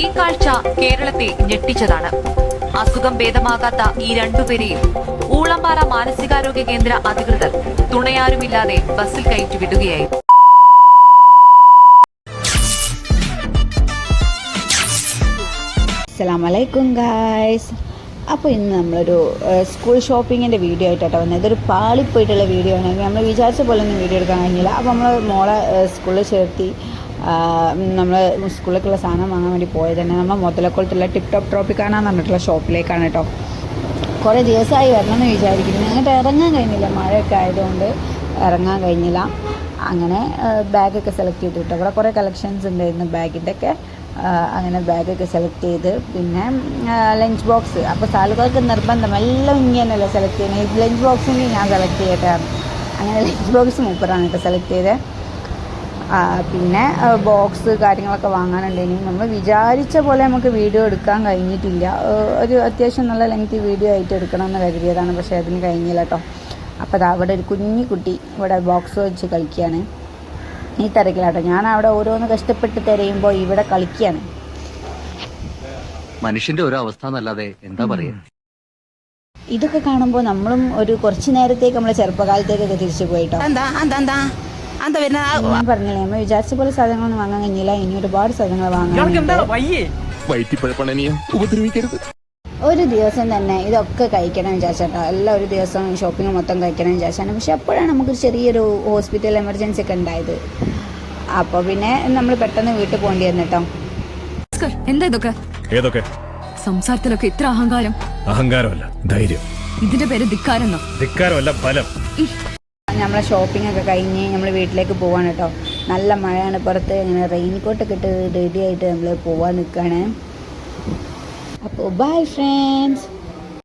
ഈ കാഴ്ച കേരളത്തെ ഞെട്ടിച്ചതാണ്. അസുഖം ഭേദമാകാത്ത ഈ രണ്ടുപേരെയും ഊളമ്പാറ മാനസികാരോഗ്യ കേന്ദ്ര അധികൃതർ തുണയാരുമില്ലാതെ ബസ്സിൽ കയറ്റി അസലാമലൈക്കും ഗായ്സ്. അപ്പോൾ ഇന്ന് നമ്മളൊരു സ്കൂൾ ഷോപ്പിങ്ങിന്റെ വീഡിയോ ആയിട്ടാണ് വന്നത്. ഇതൊരു പാളിപ്പോയിട്ടുള്ള വീഡിയോ ആണ്. നമ്മൾ വിചാരിച്ച പോലെ ഒന്നും വീഡിയോ എടുക്കാൻ കഴിഞ്ഞില്ല. അപ്പോൾ നമ്മൾ മോളെ സ്കൂളിൽ ചേർത്തി. നമ്മൾ സ്കൂളിലേക്കുള്ള സാധനം വാങ്ങാൻ വേണ്ടി പോയത് തന്നെ. നമ്മൾ മുതലക്കുളത്തുള്ള ടിപ് ടോപ്പ് ട്രോപ്പിക്കാണെന്ന് പറഞ്ഞിട്ടുള്ള ഷോപ്പിലേക്കാണ് കേട്ടോ. കുറേ ദിവസമായി വരണമെന്ന് വിചാരിക്കുന്നു. അങ്ങോട്ട് ഇറങ്ങാൻ കഴിഞ്ഞില്ല. മഴയൊക്കെ ആയതുകൊണ്ട് ഇറങ്ങാൻ കഴിഞ്ഞില്ല. അങ്ങനെ ബാഗൊക്കെ സെലക്ട് ചെയ്തു കേട്ടോ. ഇവിടെ കുറേ കളക്ഷൻസ് ഉണ്ടായിരുന്നു ബാഗിന്റെ ഒക്കെ അങ്ങനെ ബാഗൊക്കെ സെലക്ട് ചെയ്ത് പിന്നെ ലഞ്ച് ബോക്സ് അപ്പോൾ സാലുകൾക്ക് നിർബന്ധം. എല്ലാം ഇങ്ങനെയല്ല സെലക്ട് ചെയ്യുന്നത്. ലഞ്ച് ബോക്സിന് ഞാൻ സെലക്ട് ചെയ്തിട്ടാണ് അങ്ങനെ ലഞ്ച് ബോക്സ് മൂപ്പറാണ് കേട്ടോ സെലക്ട് ചെയ്തത്. പിന്നെ ബോക്സ് കാര്യങ്ങളൊക്കെ വാങ്ങാനുണ്ടെങ്കിൽ നമ്മൾ വിചാരിച്ച പോലെ നമുക്ക് വീഡിയോ എടുക്കാൻ കഴിഞ്ഞിട്ടില്ല. ഒരു അത്യാവശ്യം നല്ല ലെങ്തി വീഡിയോ ആയിട്ട് എടുക്കണമെന്ന് കരുതിയതാണ് പക്ഷേ അതിന് കഴിഞ്ഞില്ല കേട്ടോ അപ്പോൾ അത് അവിടെ ഒരു കുഞ്ഞു കുട്ടി ഇവിടെ ബോക്സ് വെച്ച് കളിക്കുകയാണ്. ഈ തിരക്കിലാട്ടോ. ഞാൻ അവിടെ ഓരോന്ന് കഷ്ടപ്പെട്ട് തിരയുമ്പോൾ ഇവിടെ കളിക്കുകയാണ്. മനുഷ്യന്റെ ഒരു അവസ്ഥ എന്നല്ലാതെ എന്താ പറയാ? ഇതൊക്കെ കാണുമ്പോൾ നമ്മളും ഒരു കുറച്ച് നേരത്തേക്ക് നമ്മളെ ചെറുപ്പകാലത്തേക്കൊക്കെ തിരിച്ചു പോയിട്ടോ എന്താ എന്താ എന്താ? എന്താ വരുന്ന? ഞാൻ പറഞ്ഞില്ലേ അമ്മ വിചാരിച്ച പോലെ സാധനങ്ങളൊന്നും വാങ്ങാൻ കഴിഞ്ഞില്ല. ഇനി ഒരുപാട് സാധനങ്ങൾ വാങ്ങാനുണ്ട് വയറ്റിപ്പഴപ്പണനിയെ ഉപദ്രവിക്കരുത്. ഒരു ദിവസം തന്നെ ഇതൊക്കെ കഴിക്കണം വിചാരിച്ചേട്ടോ. എല്ലാം ഒരു ദിവസം ഷോപ്പിംഗ് മൊത്തം കഴിക്കണം വിചാരിച്ചാണ്. പക്ഷെ അപ്പോഴാണ് നമുക്കൊരു ചെറിയൊരു ഹോസ്പിറ്റൽ എമർജൻസി ഒക്കെ ഉണ്ടായത്. അപ്പോൾ പിന്നെ നമ്മൾ പെട്ടെന്ന് വീട്ടിൽ പോകേണ്ടി വന്നിട്ടോ. എന്താ ഇതൊക്കെ? ഏതൊക്കെ? സംസാരത്തിലൊക്കെ ഇത്ര അഹങ്കാരം. അഹങ്കാരമല്ല ധൈര്യം. ഇതിന്റെ പേര് ധിക്കാരെന്നോ? ധിക്കാരമല്ല ഫലം നമ്മളെ ഷോപ്പിംഗ് ഒക്കെ കഴിഞ്ഞ് നമ്മൾ വീട്ടിലേക്ക് പോവാണ് കേട്ടോ. നല്ല മഴയാണ് പുറത്ത്. ഇങ്ങനെ റെയിൻ കോട്ടൊക്കെ ഇട്ട് റെഡി ആയിട്ട് നമ്മൾ പോവാൻ നിൽക്കുകയാണ് അപ്പോൾ ബൈ ഫ്രണ്ട്സ്